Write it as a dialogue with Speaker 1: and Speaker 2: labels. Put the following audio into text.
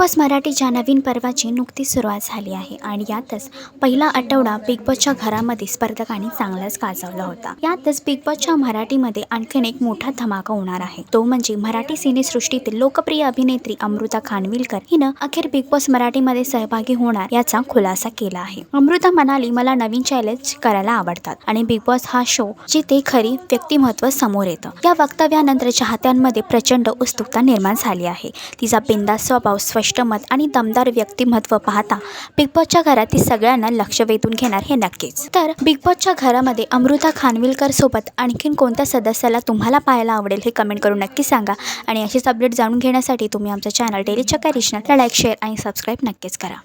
Speaker 1: Boss मराठीच्या नवीन पर्वाची नुकतीच सुरुवात झाली आहे आणि यातच पहिला आठवडा बिग बॉसच्या घरामध्ये स्पर्धकांनी चांगलाच गाजवला होता. यातच बिग बॉसच्या मराठीमध्ये आणखीन एक मोठा धमाका होणार आहे. तो म्हणजे मराठी सिनेसृष्टीतील लोकप्रिय अभिनेत्री अमृता खानविलकर हिनं अखेर बिग बॉस मराठीमध्ये सहभागी होणार याचा खुलासा केला आहे. अमृता म्हणाली मला नवीन चॅलेंज करायला आवडतात आणि बिग बॉस हा शो जिथे खरी व्यक्तिमत्व समोर येतं. या वक्तव्यानंतर चाहत्यांमध्ये प्रचंड उत्सुकता निर्माण झाली आहे. तिचा बिंदा स्वभाव स्पष्ट मत आणि दमदार व्यक्तिमत्व पाहता बिग बॉसच्या घरातील सगळ्यांना लक्ष वेधून घेणार हे नक्कीच. तर बिग बॉसच्या घरामध्ये अमृता खानविलकर सोबत आणखीन कोणत्या सदस्याला तुम्हाला पाहायला आवडेल हे कमेंट करून नक्की सांगा. आणि अशीच अपडेट जाणून घेण्यासाठी तुम्ही आमचं चॅनल डेली चक्का रिशनल लाईक शेअर आणि सबस्क्राईब नक्कीच करा.